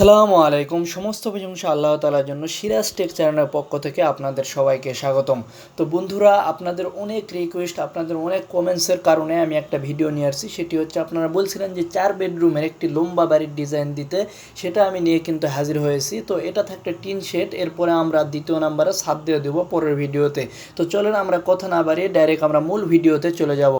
আসসালামু আলাইকুম। সমস্ত প্রশংসা আল্লাহ তালার জন্য সিরাজ টেক চ্যানেলের পক্ষ থেকে আপনাদের সবাইকে স্বাগতম। তো বন্ধুরা, আপনাদের অনেক রিকোয়েস্ট আপনাদের অনেক কমেন্টসের কারণে আমি একটা ভিডিও নিয়ে আসছি। সেটি হচ্ছে আপনারা বলছিলেন যে চার বেডরুমের একটি লম্বা বাড়ির ডিজাইন দিতে। সেটা আমি নিয়ে কিন্তু হাজির হয়েছি। তো এটা থাকতে টিন শেড এরপরে আমরা দ্বিতীয় নাম্বারে সাত দিয়ে দেবো পরের ভিডিওতে তো চলেন আমরা কথা না বাড়িয়ে ডাইরেক্ট আমরা মূল ভিডিওতে চলে যাব।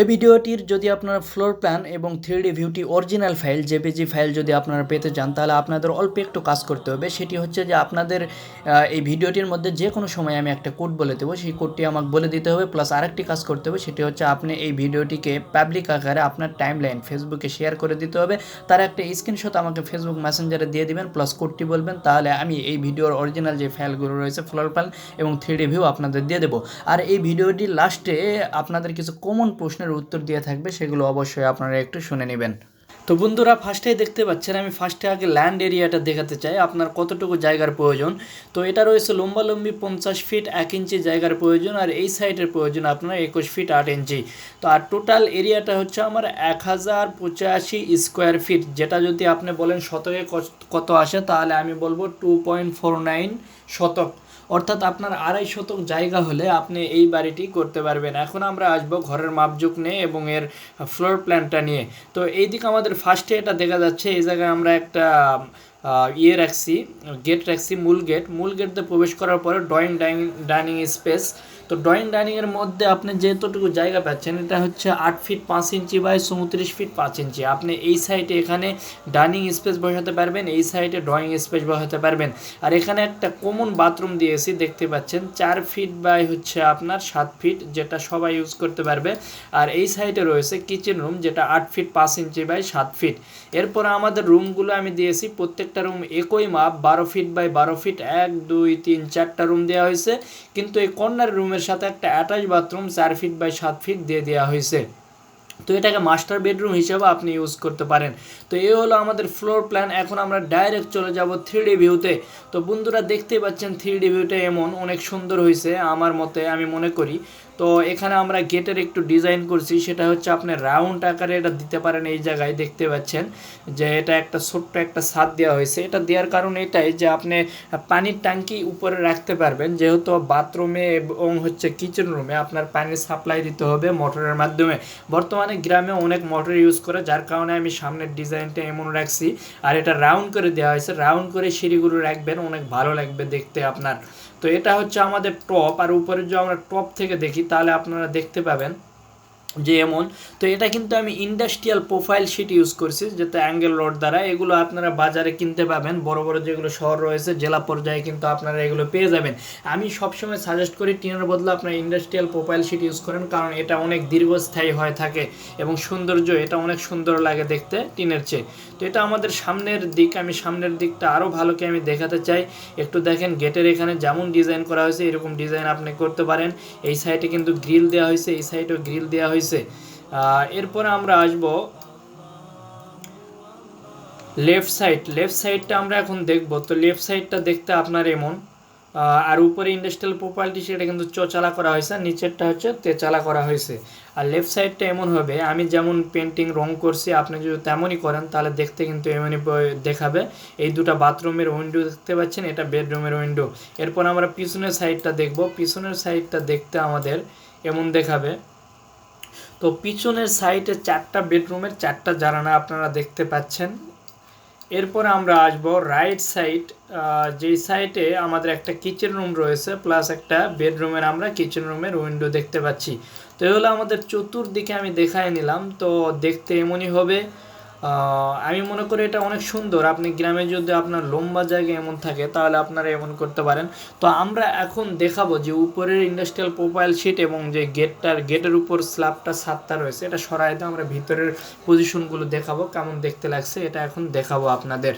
এই ভিডিওটির যদি আপনারা ফ্লোর প্ল্যান এবং থ্রি ভিউটি অরিজিনাল ফাইল জেপিজি ফাইল যদি আপনারা পেতে চান, তাহলে আপনাদের অল্প একটু কাজ করতে হবে। সেটি হচ্ছে যে আপনাদের এই ভিডিওটির মধ্যে যে কোনো সময় আমি একটা কোড বলে দেবো। সেই কোডটি আমাকে বলে দিতে হবে প্লাস আরেকটি কাজ করতে হবে, সেটি হচ্ছে আপনি এই ভিডিওটিকে পাবলিক আকারে আপনার টাইম লাইন ফেসবুকে শেয়ার করে দিতে হবে। তার একটা স্ক্রিনশট আমাকে ফেসবুক মেসেঞ্জারে দিয়ে দিবেন প্লাস কোডটি বলবেন, তাহলে আমি এই ভিডিওর অরিজিনাল যে ফাইলগুলো রয়েছে ফ্লোর প্ল্যান এবং থ্রি ভিউ আপনাদের দিয়ে দেবো। আর এই ভিডিওটির লাস্টে আপনাদের কিছু কমন প্রশ্নের উত্তর দিয়ে থাকবে, সেগুলো অবশ্যই আপনারা একটু শুনে নেবেন। তো বন্ধুরা ফার্স্টেই দেখতে পাচ্ছেন, আমি ফার্স্টে আগে ল্যান্ড এরিয়াটা দেখাতে চাই, আপনার কতটুকু জায়গার প্রয়োজন? তো এটা রয়েছে লম্বালম্বি পঞ্চাশ ফিট এক ইঞ্চি জায়গার প্রয়োজন, আর এই সাইডের প্রয়োজন আপনার একুশ ফিট আট ইঞ্চি তো আর টোটাল এরিয়াটা হচ্ছে আমার এক হাজার পঁচাশি স্কোয়ার ফিট যেটা যদি আপনি বলেন শতকে কত আসে, তাহলে আমি বলব টু পয়েন্ট ফোর নাইন শতক। অর্থাৎ আপনার আড়াই শতক জায়গা হলে আপনি এই বাড়িটি করতে পারবেন। এখন আমরা আসব ঘরের মাপজোক নিয়ে এবং এর ফ্লোর প্ল্যানটা নিয়ে। তো এইদিকে আমাদের ফার্স্টে এটা দেখা যাচ্ছে, এই জায়গায় আমরা একটা ইয়ে রাখছি গেট রাখছি, মূল গেট মূল গেটতে প্রবেশ করার পরে ড্রয়িং ডাইনিং ডাইনিং স্পেস তো ড্রয়িং ডাইনিংয়ের মধ্যে আপনি যেতটুকু জায়গা পাচ্ছেন, এটা হচ্ছে আট ফিট পাঁচ ইঞ্চি বাই চৌত্রিশ ফিট পাঁচ ইঞ্চি আপনি এই সাইডে এখানে ডাইনিং স্পেস বসাতে পারবেন, এই সাইডে ড্রয়িং স্পেস বসাতে পারবেন। আর এখানে একটা কমন বাথরুম দিয়েছি দেখতে পাচ্ছেন, চার ফিট বাই হচ্ছে আপনার সাত ফিট যেটা সবাই ইউজ করতে পারবে। আর এই সাইডে রয়েছে কিচেন রুম যেটা আট ফিট পাঁচ ইঞ্চি বাই সাত ফিট এরপর আমাদের রুমগুলো আমি দিয়েছি, প্রত্যেকটা রুম একই মাপ, বারো ফিট বাই বারো ফিট এক, দুই, তিন, চারটা রুম দেওয়া হয়েছে। কিন্তু এই কর্নার রুমের সাথে একটা অ্যাটাচ বাথরুম চার ফিট বাই সাত ফিট দিয়ে দেওয়া হয়েছে। তো এটাকে মাস্টার বেডরুম হিসেবে আপনি ইউজ করতে পারেন। তো এই হলো আমাদের ফ্লোর প্ল্যান এখন আমরা ডাইরেক্ট চলে যাব থ্রি ভিউতে তো বন্ধুরা দেখতেই পাচ্ছেন থ্রি ভিউটা এমন, অনেক সুন্দর হয়েছে আমার মতে, আমি মনে করি। তো এখানে আমরা গেটের একটু ডিজাইন করছি, সেটা হচ্ছে আপনি রাউন্ড আকারে এটা দিতে পারেন এই জায়গায়, দেখতে পাচ্ছেন যে এটা একটা ছোট্ট একটা ছাদ দেওয়া হয়েছে। এটা দেওয়ার কারণ এটাই যে আপনি পানির ট্যাঙ্কি উপরে রাখতে পারবেন, যেহেতু বাথরুমে এবং হচ্ছে কিচেন রুমে আপনার পানির সাপ্লাই দিতে হবে মোটরের মাধ্যমে। বর্তমানে গ্রামে অনেক মোটর ইউজ করে, যার কারণে আমি সামনের ডিজাইনটা এমন রাখছি। আর এটা রাউন্ড করে দেওয়া হয়েছে রাউন্ড করে সিঁড়িগুলো রাখবেন, অনেক ভালো লাগবে দেখতে আপনার। তো এটা হচ্ছে আমাদের টপ আর উপরে যদি আমরা টপ থেকে দেখি, তাহলে আপনারা দেখতে পাবেন যে এমন, তো এটা কিন্তু আমি ইন্ডাস্ট্রিয়াল প্রোফাইল শিট ইউজ করছি যেটা অ্যাঙ্গেল রড দ্বারা এগুলো আপনারা বাজারে কিনতে পাবেন, বড় বড় যেগুলো শহর রয়েছে, জেলা পর্যায়ে কিন্তু আপনারা এগুলো পেয়ে যাবেন। আমি সবসময় সাজেস্ট করি টিনের বদলে আপনারা ইন্ডাস্ট্রিয়াল প্রোফাইল শিট ইউজ করেন, কারণ এটা অনেক দীর্ঘস্থায়ী হয়ে থাকে এবং সৌন্দর্য এটা অনেক সুন্দর লাগে দেখতে টিনের চেয়ে। তো এটা আমাদের সামনের দিক, আমি সামনের দিকটা আরও ভালোকে আমি দেখাতে চাই। একটু দেখেন গেটের এখানে যেমন ডিজাইন করা হয়েছে, এরকম ডিজাইন আপনি করতে পারেন। এই সাইডে কিন্তু গ্রিল দেওয়া হয়েছে, এই সাইডেও গ্রিল দেওয়া হয়েছে। আহ, এরপরে আমরা আসব লেফট সাইড লেফট সাইডটা আমরা এখন দেখব। তো লেফট সাইডটা দেখতে আপনার এমন। আর উপরে ইন্ডাস্ট্রিয়াল প্রপার্টি সেটা কিন্তু চোচালা করা হয়েছে নিচেরটা হচ্ছে তেচালা করা হয়েছে। আর লেফট সাইডটা এমন হবে আমি যেমন পেন্টিং রং করছি আপনি যদি তেমনই করেন তাহলে দেখতে কিন্তু এমনই দেখাবে। এই দুটো বাথরুমের উইন্ডো দেখতে পাচ্ছেন এটা বেডরুমের উইন্ডো এরপর আমরা পিছনের সাইডটা দেখব। পিছনের সাইডটা দেখতে আমাদের এমন দেখাবে। তো পিছনের সাইডে চারটা বেডরুমের চারটা জানানা আপনারা দেখতে পাচ্ছেন। এরপর আমরা আসব রাইট সাইড যেই সাইডে আমাদের একটা কিচেন রুম রয়েছে, প্লাস একটা বেডরুমের আমরা কিচেন রুমের উইন্ডো দেখতে পাচ্ছি। তো এগুলো আমাদের চতুর্দিকে আমি দেখায় নিলাম, তো দেখতে এমনই হবে আমি মনে করি এটা অনেক সুন্দর। আপনি গ্রামে যদি আপনার লম্বা জায়গা এমন থাকে, তাহলে আপনারা এমন করতে পারেন। তো আমরা এখন দেখাবো যে উপরের ইন্ডাস্ট্রিয়াল প্রোফাইল শিট এবং যে গেটটার গেটের উপর স্ল্যাবটা সাতটা রয়েছে, এটা সরাই দিয়ে আমরা ভিতরের পজিশনগুলো দেখাবো, কেমন দেখতে লাগছে, এটা এখন দেখাবো আপনাদের।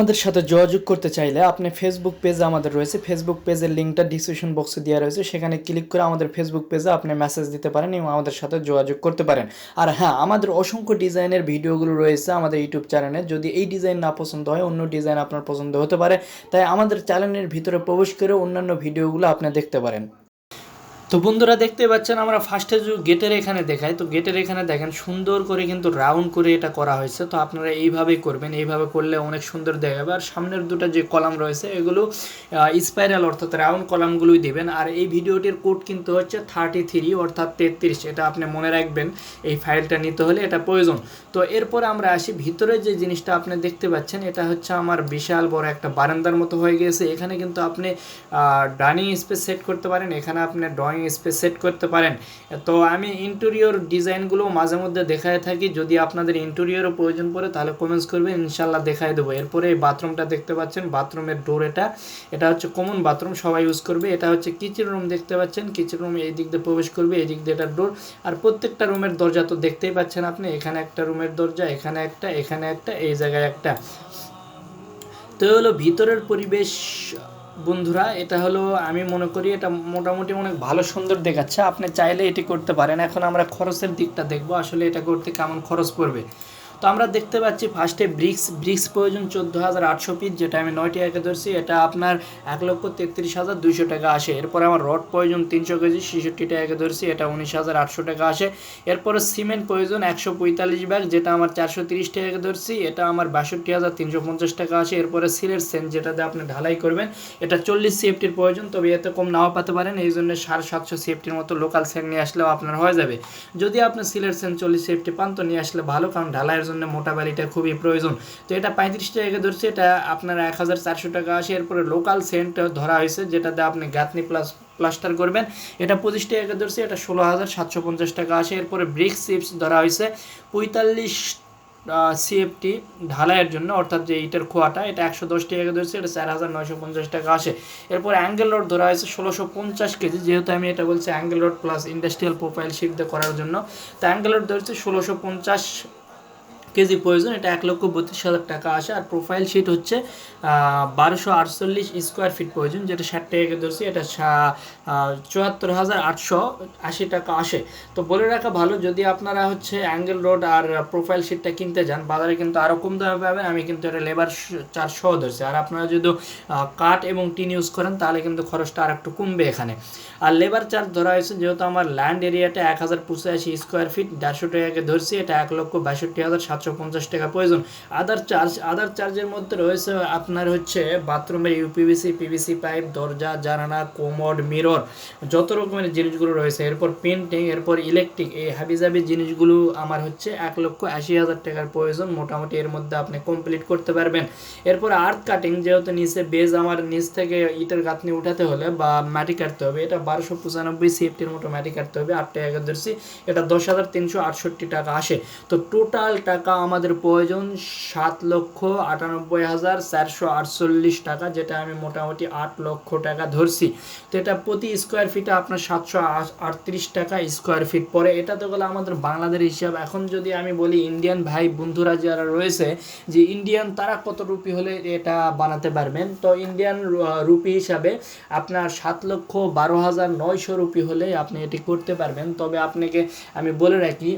আমাদের সাথে যোগাযোগ করতে চাইলে আপনি ফেসবুক পেজ আমাদের রয়েছে। ফেসবুক পেজের লিঙ্কটা ডিসক্রিপশন বক্সে দেওয়া রয়েছে। সেখানে ক্লিক করে আমাদের ফেসবুক পেজে আপনি মেসেজ দিতে পারেন এবং আমাদের সাথে যোগাযোগ করতে পারেন। আর হ্যাঁ আমাদের অসংখ্য ডিজাইনের ভিডিওগুলো রয়েছে আমাদের ইউটিউব চ্যানেলে যদি এই ডিজাইন না পছন্দ হয়, অন্য ডিজাইন আপনার পছন্দ হতে পারে। তাই আমাদের চ্যানেলের ভিতরে প্রবেশ করে অন্যান্য ভিডিওগুলো আপনি দেখতে পারেন। তো বন্ধুরা দেখতে পাচ্ছেন আমরা ফার্স্টে যে গেটের এখানে দেখাই, তো গেটের এখানে দেখেন সুন্দর করে কিন্তু রাউন্ড করে এটা করা হয়েছে। তো আপনারা এইভাবেই করবেন, এইভাবে করলে অনেক সুন্দর দেখাবে। আর সামনের দুটো যে কলাম রয়েছে, এগুলো স্পাইরাল অর্থাৎ রাউন্ড কলামগুলোই দিবেন। আর এই ভিডিওটির কোড কিন্তু হচ্ছে থার্টি থ্রি অর্থাৎ তেত্রিশ, এটা আপনি মনে রাখবেন, এই ফাইলটা নিতে হলে এটা প্রয়োজন। তো এরপর আমরা আসি, ভিতরে যে জিনিসটা আপনি দেখতে পাচ্ছেন, এটা হচ্ছে আমার বিশাল বড় একটা বারান্দার মতো হয়ে গেছে। এখানে কিন্তু আপনি ডাইনিং স্পেস সেট করতে পারেন। এখানে আপনি ড্রয়িং স্পেস সেট করতে পারেন। তো আমি ইন্টেরিয়র ডিজাইনগুলো মাঝে মধ্যে দেখায় থাকি। যদি আপনাদের ইন্টেরিয়রও প্রয়োজন পড়ে, তাহলে কমেন্টস করবেন ইনশাল্লাহ দেখায় দেবো। এরপরে এই বাথরুমটা দেখতে পাচ্ছেন বাথরুমের ডোর এটা। এটা হচ্ছে কমন বাথরুম সবাই ইউজ করবে। এটা হচ্ছে কিচেন রুম দেখতে পাচ্ছেন। কিচেন রুম এই দিক দিয়ে প্রবেশ করবে, এই দিক দিয়ে এটা ডোর আর প্রত্যেকটা রুমের দরজা তো দেখতেই পাচ্ছেন আপনি। এখানে একটা রুমের দরজা, এখানে একটা এখানে একটা, এই জায়গায় একটা। তো হলো ভিতরের পরিবেশ বন্ধুরা, এটা হলো, আমি মনে করি এটা মোটামুটি অনেক ভালো সুন্দর দেখাচ্ছে। আপনি চাইলে এটি করতে পারেন। এখন আমরা খরচের দিকটা দেখব, আসলে এটা করতে কেমন খরচ পড়বে। তো আমরা দেখতে পাচ্ছি ফার্স্টে ব্রিক্স ব্রিক্স প্রয়োজন চোদ্দ হাজার আটশো পিস যেটা আমি নয়টি একে ধরছি, এটা আপনার এক লক্ষ তেত্রিশ হাজার দুইশো টাকা আসে। এরপরে আমার রড প্রয়োজন তিনশো কেজি, ছেষট্টি টাকা ধরছি, এটা উনিশ হাজার আটশো টাকা আসে। এরপরে সিমেন্ট প্রয়োজন একশো পঁয়তাল্লিশ ব্যাগ, যেটা আমার চারশো তিরিশ টাকা ধরছি, এটা আমার বাষট্টি হাজার তিনশো পঞ্চাশ টাকা আসে। এরপরে সিলের সেন্ট, যেটাতে আপনি ঢালাই করবেন, এটা চল্লিশ সেফটির প্রয়োজন, তবে এতে কম নাও পাতে পারেন, এই জন্য সাড়ে সাতশো সেফটির মতো লোকাল সেন্ট নিয়ে আসলেও আপনার হয়ে যাবে। যদি আপনি সিলের সেন্ট চল্লিশ সেফটি পান, তো নিয়ে আসলে ভালো, কারণ ঢালাইয়ের জন্য মোটা বালিটা খুবই প্রয়োজন। তো এটা পঁয়ত্রিশ টাকা ধরছে, এটা আপনার এক চারশো টাকা আসে। এরপরে লোকাল সেন্ট ধরা হয়েছে, যেটাতে আপনি গাঁথনি প্লাস প্লাস্টার করবেন। এটা পঁচিশ টাকা ধরছে, এটা ষোলো হাজার সাতশো পঞ্চাশ টাকা আসে। এরপরে ব্রিক চিপস ধরা হয়েছে, পঁয়তাল্লিশ সিএফটি ঢালাইয়ের জন্য, অর্থাৎ যে ইটের খোয়াটা, এটা একশো দশ টাকা ধরছে, এটা চার হাজার নয়শো পঞ্চাশ টাকা আসে। এরপর অ্যাঙ্গেল রোড ধরা হয়েছে, ষোলোশো পঞ্চাশ কেজি, যেহেতু আমি এটা বলছি angle rod plus industrial profile sheet করার জন্য। তো অ্যাঙ্গেল রোড ধরছে, ষোলোশো পঞ্চাশ কেজি প্রয়োজন, এটা এক লক্ষ বত্রিশ হাজার টাকা আসে। আর প্রোফাইল শিট হচ্ছে বারোশো আটচল্লিশ স্কোয়ার ফিট প্রয়োজন, যেটা ষাট টাকা ধরছি, এটা চুয়াত্তর হাজার আটশো আশি টাকা আসে। তো বলে রাখা ভালো, যদি আপনারা হচ্ছে অ্যাঙ্গেল রোড আর প্রোফাইল শিটটা কিনতে যান, বাজারে কিন্তু আরও কম দামে পাবেন, আমি কিন্তু এটা লেবার সহ ধরছি। আর আপনারা যদি কাঠ এবং টিন ইউজ করেন, তাহলে কিন্তু খরচটা আর একটু কমবে এখানে। আর লেবার চার্জ ধরা হয়েছে, যেহেতু আমার ল্যান্ড এরিয়াটা এক হাজার পঁচাশি স্কোয়ার ফিট দেড়শো টাকাকে ধরছি, এটা এক লক্ষ বাষট্টি হাজার সাতশো পঞ্চাশ টাকা প্রয়োজন। আদার চার্জ আদার চার্জের মধ্যে রয়েছে আপনার হচ্ছে বাথরুমের ইউপিভিসি পিভিসি পাইপ দরজা জানানা কোমড মিরর যত রকমের জিনিসগুলো রয়েছে। এরপর পেন্টিং এরপর ইলেকট্রিক এই হাবিজাবি জিনিসগুলো আমার হচ্ছে এক লক্ষ আশি হাজার টাকার প্রয়োজন। মোটামুটি এর মধ্যে আপনি কমপ্লিট করতে পারবেন। এরপর আর্থ কাটিং যেহেতু নিচে বেজ আমার নিচ থেকে ইটের গাঁথনি উঠাতে হলে বা মাটি কাটতে হবে, এটা বারোশো পঁচানব্বই সিএফটির মতো মাটি কাটতে হবে, আট টাকা ধরছি এটা দশ হাজার তিনশো আটষট্টি টাকা আসে। তো টোটাল টাকা আমাদের প্রয়োজন সাত লক্ষ আটানব্বই হাজার চারশো আটচল্লিশ টাকা, যেটা আমি মোটামুটি আট লক্ষ টাকা ধরছি। তো এটা প্রতি স্কোয়ার ফিটে আপনার সাতশো আটত্রিশ টাকা স্কোয়ার ফিট পরে এটা তো গেলো আমাদের বাংলাদেশ হিসাব। এখন যদি আমি বলি ইন্ডিয়ান ভাই বন্ধুরা যারা রয়েছে যে ইন্ডিয়ান তারা কত রুপি হলে এটা বানাতে পারবেন? তো ইন্ডিয়ান রুপি হিসাবে আপনার সাত লক্ষ বারো হাজার নয়শো রুপি হলে আপনি এটি করতে পারবেন। তবে আপনাকে আমি বলে রাখি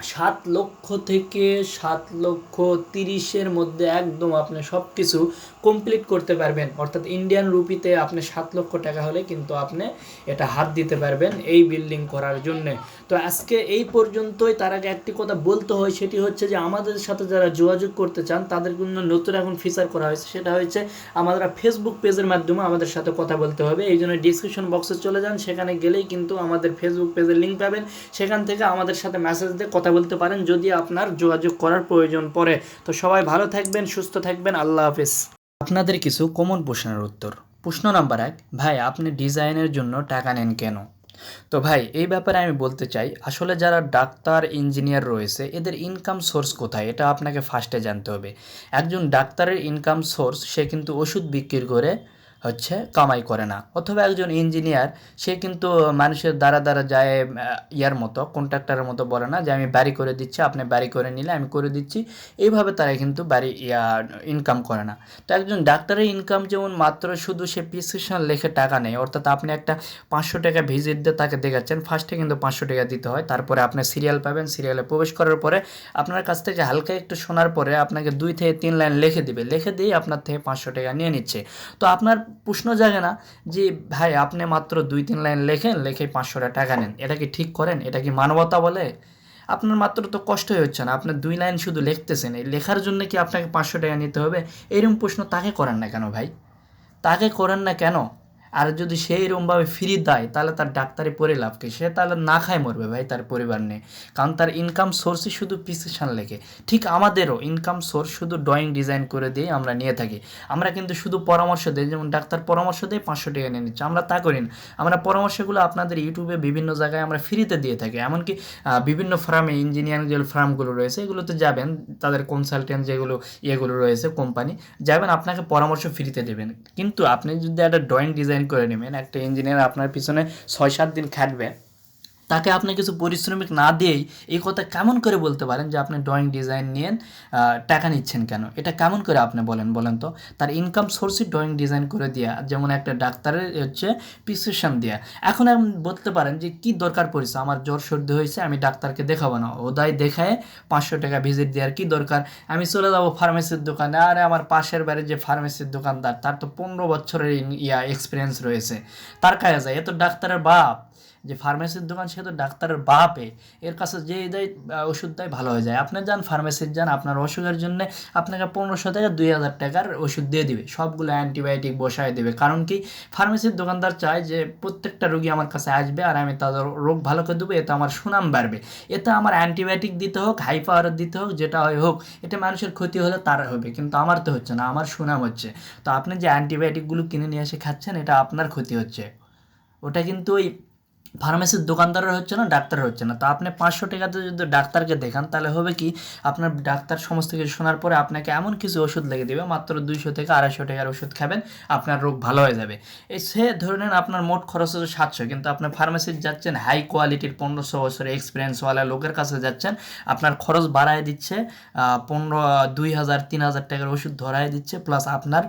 সাত লক্ষ থেকে সাত লক্ষ তিরিশের মধ্যে একদম আপনি সব কিছু কমপ্লিট করতে পারবেন। অর্থাৎ ইন্ডিয়ান রুপিতে আপনি সাত লক্ষ টাকা হলে কিন্তু আপনি এটা হাত দিতে পারবেন এই বিল্ডিং করার জন্যে। তো আজকে এই পর্যন্তই, তার আগে একটি কথা বলতে হয়, সেটি হচ্ছে যে আমাদের সাথে যারা যোগাযোগ করতে চান, তাদের জন্য নতুন এখন ফিচার করা হয়েছে, সেটা হচ্ছে আমাদের ফেসবুক পেজের মাধ্যমে আমাদের সাথে কথা বলতে হবে। এই জন্য ডিসক্রিপশন বক্সে চলে যান, সেখানে গেলেই কিন্তু আমাদের ফেসবুক পেজের লিঙ্ক পাবেন। সেখান থেকে আমাদের সাথে মেসেজ দিয়ে কথা বলতে পারেন, যদি আপনার যোগাযোগ করার প্রয়োজন পড়ে। তো সবাই ভালো থাকবেন, সুস্থ থাকবেন, আল্লাহ হাফিজ। আপনাদের কিছু কমন প্রশ্নের উত্তর। প্রশ্ন নাম্বার এক, ভাই, আপনি ডিজাইনের জন্য টাকা নেন কেন? তো ভাই, এই ব্যাপারে আমি বলতে চাই, আসলে যারা ডাক্তার, ইঞ্জিনিয়ার রয়েছে, এদের ইনকাম সোর্স কোথায়? এটা আপনাকে ফার্স্টে জানতে হবে। একজন ডাক্তারের ইনকাম সোর্স সে কিন্তু ওষুধ বিক্রি করে হচ্ছে কামাই করে না। অথবা একজন ইঞ্জিনিয়ার সে কিন্তু মানুষের দ্বারা দ্বারা যায় ইয়ার মতো কন্ট্রাক্টরের মতো বলে না যে, আমি বাড়ি করে দিচ্ছি, আপনি বাড়ি করে নিলে আমি করে দিচ্ছি। এইভাবে তারা কিন্তু বাড়ি ইনকাম করে না। তো একজন ডাক্তারের ইনকাম যেমন মাত্র শুধু সে প্রেসক্রিপশন লেখে টাকা নেই অর্থাৎ আপনি একটা পাঁচশো টাকা ভিজিট দিয়ে তাকে দেখাচ্ছেন ফার্স্টে কিন্তু পাঁচশো টাকা দিতে হয়, তারপরে আপনি সিরিয়াল পাবেন সিরিয়ালে প্রবেশ করার পরে আপনার কাছ থেকে হালকা একটু শোনার পরে আপনাকে দুই থেকে তিন লাইন লিখে দিবে। লিখে দিয়ে আপনার থেকে পাঁচশো টাকা নিয়ে নিচ্ছে। তো আপনার প্রশ্ন জাগে না যে, ভাই, আপনি মাত্র দুই, তিন লাইন লেখেন, লেখে পাঁচশো টাকা নেন। এটা কি ঠিক করেন? এটা কি মানবতা বলে? আপনার মাত্র তো কষ্টই হচ্ছে না। আপনার দুই লাইন শুধু লিখতেছেন। এই লেখার জন্য কি আপনাকে পাঁচশো টাকা নিতে হবে? এরকম প্রশ্ন তাকে করেন না কেন ভাই? তাকে করেন না কেন? আর যদি সে এরকমভাবে ফ্রি দেয়, তাহলে তার ডাক্তারি পরে লাভ কি? সে তাহলে না খায় মরবে ভাই তার পরিবার নিয়ে। কারণ তার ইনকাম সোর্সই শুধু প্রিসক্রিপশন লেখে। ঠিক আমাদেরও ইনকাম সোর্স শুধু ড্রয়িং ডিজাইন করে দিয়ে আমরা নিয়ে থাকি। আমরা কিন্তু শুধু পরামর্শ দিই, যেমন ডাক্তার পরামর্শ দেয় পাঁচশো টাকা নিয়ে নিচ্ছে। আমরা তা করি না। আমরা পরামর্শগুলো আপনাদের ইউটিউবে বিভিন্ন জায়গায় আমরা ফ্রিতে দিয়ে থাকি। এমনকি বিভিন্ন ফার্মে ইঞ্জিনিয়ারিং যে ফার্মগুলো রয়েছে এগুলোতে যাবেন, তাদের কনসালটেন্ট যেগুলো, ইয়েগুলো রয়েছে কোম্পানি যাবেন, আপনাকে পরামর্শ ফ্রিতে দেবেন। কিন্তু আপনি যদি একটা ড্রয়িং ডিজাইন করে নেবেন। একটা ইঞ্জিনিয়ার আপনার পিছনে ছয় সাত দিন খাটবে। তাকে আপনি কিছু পরিশ্রমিক না দিয়েই এই কথা কেমন করে বলতে পারেন যে আপনি ড্রয়িং ডিজাইন নিয়ে টাকা নিচ্ছেন কেন? এটা কেমন করে আপনি বলেন বলেন তো? তার ইনকাম সোর্সই ড্রয়িং ডিজাইন করে দেওয়া যেমন একটা ডাক্তারের হচ্ছে প্রিসক্রিপশন দেওয়া এখন আপনি বলতে পারেন যে কি দরকার পড়েছে? আমার জ্বর সর্দি হয়েছে, আমি ডাক্তারকে দেখাবো না। ওদাই দেখায় পাঁচশো টাকা ভিজিট দেওয়ার কি দরকার? আমি চলে যাব ফার্মেসির দোকানে। আরে আমার পাশের বাড়ির যে ফার্মেসির দোকানদার, তার তো পনেরো বছরের ইয়া এক্সপিরিয়েন্স রয়েছে। তার কাছে যায়। এ তো ডাক্তারের বাপ। যে ফার্মেসির দোকান সে তো ডাক্তারের বাপে, এর কাছে যে দেয় ওষুধ দেয় ভালো হয়ে যায়। আপনি যান ফার্মেসির, যান আপনার অসুখের জন্য আপনাকে পনেরোশো থেকে দুই হাজার টাকার ওষুধ দিয়ে দিবে। সবগুলো অ্যান্টিবায়োটিক বসায় দেবে। কারণ কি, ফার্মেসির দোকানদার চায় যে প্রত্যেকটা রোগী আমার কাছে আসবে আর আমি তাদের রোগ ভালো করে দেবো, এতে আমার সুনাম বাড়বে। এতে আমার অ্যান্টিবায়োটিক দিতে হোক হাই পাওয়ার দিতে হোক, যেটা হয় হোক এটা মানুষের ক্ষতি হলে তার হবে। কিন্তু আমার তো হচ্ছে না, আমার সুনাম হচ্ছে। তো আপনি যে অ্যান্টিবায়োটিকগুলো কিনে নিয়ে এসে খাচ্ছেন, এটা আপনার ক্ষতি হচ্ছে। ওটা কিন্তু ওই ফার্মেসির দোকানদারের হচ্ছে না, ডাক্তারের হচ্ছে না। তো আপনি পাঁচশো টাকাতে যদি ডাক্তারকে দেখান, তাহলে হবে কি, আপনার ডাক্তার সমস্ত কিছু শোনার পরে আপনাকে এমন কিছু ওষুধ লেগে দেবে, মাত্র দুইশো থেকে আড়াইশো টাকার ওষুধ খাবেন, আপনার রোগ ভালো হয়ে যাবে। এই সে ধরে নেন আপনার মোট খরচ হচ্ছে সাতশো, কিন্তু আপনার ফার্মেসির যাচ্ছেন, হাই কোয়ালিটির পনেরোশো বছরের এক্সপিরিয়েন্সওয়ালা লোকের কাছে যাচ্ছেন, আপনার খরচ বাড়ায় দিচ্ছে পনেরো, দুই হাজার, তিন হাজার টাকার ওষুধ ধরায় দিচ্ছে প্লাস আপনার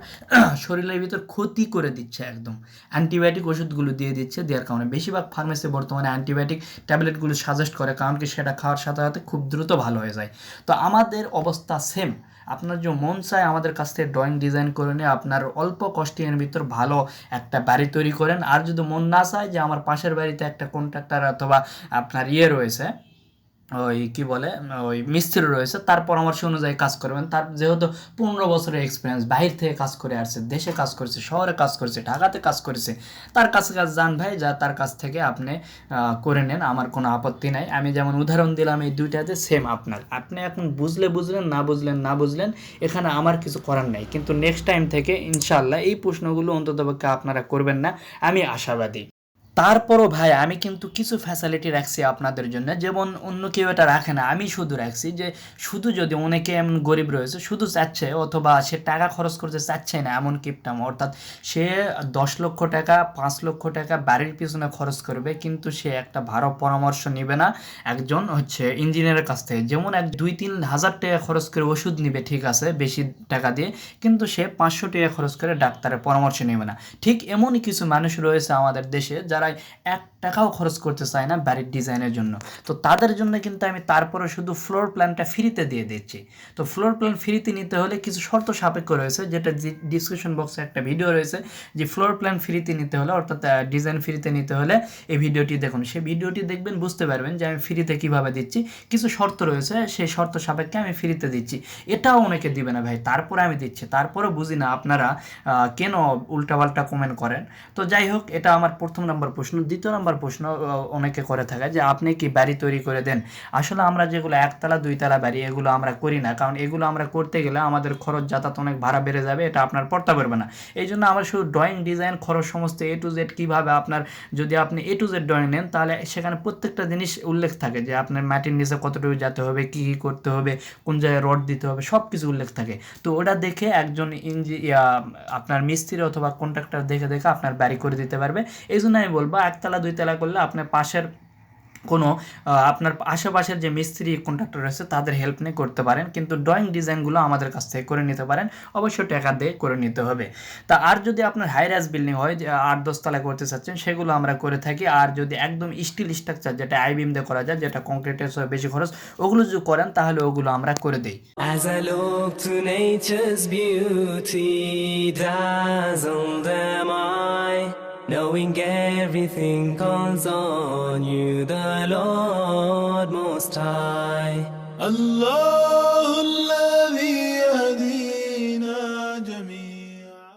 শরীরের ভিতর ক্ষতি করে দিচ্ছে একদম। অ্যান্টিবায়োটিক ওষুধগুলো দিয়ে দিচ্ছে, দেওয়ার কারণে। বেশিরভাগ ফার্মেসি বর্তমানে অ্যান্টিবায়োটিক ট্যাবলেটগুলো সাজেস্ট করে, কারণ কি সেটা খাওয়ার সাথে সাথে খুব দ্রুত ভালো হয়ে যায়। তো আমাদের অবস্থা সেম আপনার যে মন চায় আমাদের কাছ থেকে ড্রয়িং ডিজাইন করে নিয়ে আপনার অল্প কষ্টের ভিতর ভালো একটা বাড়ি তৈরি করেন। আর যদি মন না চায় যে আমার পাশের বাড়িতে একটা কন্ট্রাক্টর অথবা আপনার ইয়ে রয়েছে ওই কি বলে, ওই মিস্ত্রি রয়েছে, তার পরামর্শ অনুযায়ী কাজ করবেন। তার যেহেতু পনেরো বছরের এক্সপিরিয়েন্স বাইরে থেকে কাজ করে আসছে, দেশে কাজ করেছে, শহরে কাজ করেছে, ঢাকাতে কাজ করেছে, তার কাছে কাজ যান ভাই, যা তার কাছ থেকে আপনি করে নেন, আমার কোনো আপত্তি নাই। আমি যেমন উদাহরণ দিলাম এই দুইটাতে সেম আপনার। আপনি এখন বুঝলে বুঝলেন, না বুঝলেন না বুঝলেন, এখানে আমার কিছু করার নাই। কিন্তু নেক্সট টাইম থেকে ইনশাল্লাহ এই প্রশ্নগুলো অন্ততপক্ষে আপনারা করবেন না। আমি আশাবাদী। তারপরও ভাই, আমি কিন্তু কিছু ফ্যাসিলিটি রাখছি আপনাদের জন্য। যেমন অন্য কেউ এটা রাখে না, আমি শুধু রাখছি যে, শুধু যদি অনেকে এমন গরিব রয়েছে, শুধু চাচ্ছে অথবা সে টাকা খরচ করতে চাচ্ছে না এমন কিপটাম, অর্থাৎ সে দশ লক্ষ টাকা, পাঁচ লক্ষ টাকা বাড়ির পিছনে খরচ করবে, কিন্তু সে একটা ভালো পরামর্শ নেবে না। একজন হচ্ছে ইঞ্জিনিয়ারের কাছ থেকে, যেমন এক দুই তিন হাজার টাকা খরচ করে ওষুধ নিবে, ঠিক আছে, বেশি টাকা দিয়ে, কিন্তু সে পাঁচশো টাকা খরচ করে ডাক্তারের পরামর্শ নেবে না। ঠিক এমনই কিছু মানুষ রয়েছে আমাদের দেশে, যারা এক টাকাও খরচ করতে চায় না বাড়ির ডিজাইনের জন্য। তো তাদের জন্য কিন্তু আমি তারপরে শুধু ফ্লোর প্ল্যানটা ফ্রিতে দিয়ে দিচ্ছি। তো ফ্লোর প্ল্যান ফ্রিতে নিতে হলে কিছু শর্ত সাপেক্ষ রয়েছে, যেটা ডিসক্রিপশন বক্সে একটা ভিডিও রয়েছে, যে ফ্লোর প্ল্যান ফ্রিতে নিতে হলে, অর্থাৎ ডিজাইন ফ্রিতে নিতে হলে এই ভিডিওটি দেখুন। সেই ভিডিওটি দেখবেন, বুঝতে পারবেন যে আমি ফ্রিতে কীভাবে দিচ্ছি। কিছু শর্ত রয়েছে, সেই শর্ত সাপেক্ষে আমি ফ্রিতে দিচ্ছি। এটাও অনেকে দিবে না ভাই, তারপরে আমি দিচ্ছি। তারপরে বুঝি না আপনারা কেন উল্টাপাল্টা কমেন্ট করেন। তো যাই হোক, এটা আমার প্রথম নাম্বার নম্বর প্রশ্ন, দ্বিতীয় নম্বর প্রশ্ন অনেকে করে থাকে যে আপনি কি বাড়ি তৈরি করে দেন? আসলে আমরা যেগুলো একতলা, দুইতলা বাড়ি, এগুলো আমরা করি না। কারণ এগুলো আমরা করতে গেলে আমাদের খরচ, যাতায়াত অনেক ভাড়া বেড়ে যাবে, এটা আপনার পড়তে পারবে না। এই জন্য আমরা শুধু ড্রয়িং ডিজাইন খরচ সমস্ত এ টু জেড কীভাবে আপনার, যদি আপনি এ টু জেড ড্রয়িং নেন, তাহলে সেখানে প্রত্যেকটা জিনিস উল্লেখ থাকে যে আপনার মাটির নিচে কতটুকু যেতে হবে, কী কী করতে হবে, কোন জায়গায় রড দিতে হবে সব কিছু উল্লেখ থাকে। তো ওটা দেখে একজন ইঞ্জি আপনার মিস্ত্রি অথবা কন্ট্রাক্টর দেখে দেখে আপনার বাড়ি করে দিতে পারবে। এই জন্য আমি বলব একতলা দুইতলা করলে আপনার পাশের কোনো আপনার আশেপাশের যে মিস্ত্রি কন্ট্রাক্টর আছে তাদের হেল্প নিয়ে করতে পারেন। কিন্তু ড্রয়িং ডিজাইনগুলো আমাদের কাছ থেকে করে নিতে পারেন। অবশ্যই টাকা দিয়ে করে নিতে হবে। তা আর যদি আপনার হাই রাইজ বিল্ডিং হয় যে আট দশতলা করতে চাচ্ছেন সেগুলো আমরা করে থাকি। আর যদি একদম স্টিল স্ট্রাকচার যেটা আইবিম দিয়ে করা যায় যেটা কংক্রিটের চেয়ে বেশি খরচ ওগুলো যদি করেন তাহলে ওগুলো আমরা করে দিই। As I, knowing everything calls on you, the Lord Most High. الله الذي يهدينا جميعا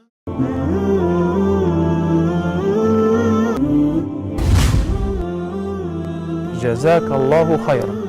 جزاك الله خيرا